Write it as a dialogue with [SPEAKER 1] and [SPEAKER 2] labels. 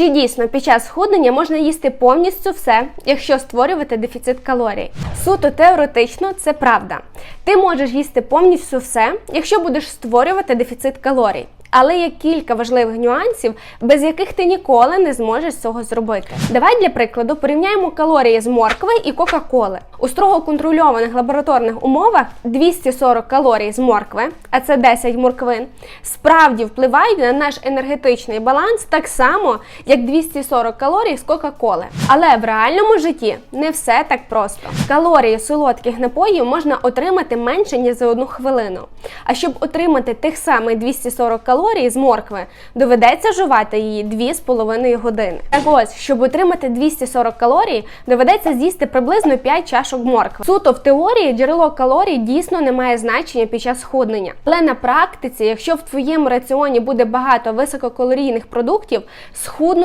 [SPEAKER 1] Чи дійсно під час схуднення можна їсти повністю все, якщо створювати дефіцит калорій? Суто теоретично це правда. Ти можеш їсти повністю все, якщо будеш створювати дефіцит калорій. Але є кілька важливих нюансів, без яких ти ніколи не зможеш цього зробити. Давай для прикладу порівняємо калорії з моркви і Кока-Коли. У строго контрольованих лабораторних умовах 240 калорій з моркви, а це 10 морквин, справді впливають на наш енергетичний баланс так само, як 240 калорій з Кока-Коли. Але в реальному житті не все так просто. Калорії солодких напоїв можна отримати менше ніж за одну хвилину. А щоб отримати тих самих 240 калорій з моркви, доведеться жувати її 2,5 години. Так ось, щоб отримати 240 калорій, доведеться з'їсти приблизно 5 чашок моркви. Суто в теорії джерело калорій дійсно не має значення під час схуднення. Але на практиці, якщо в твоєму раціоні буде багато висококалорійних продуктів, схуднути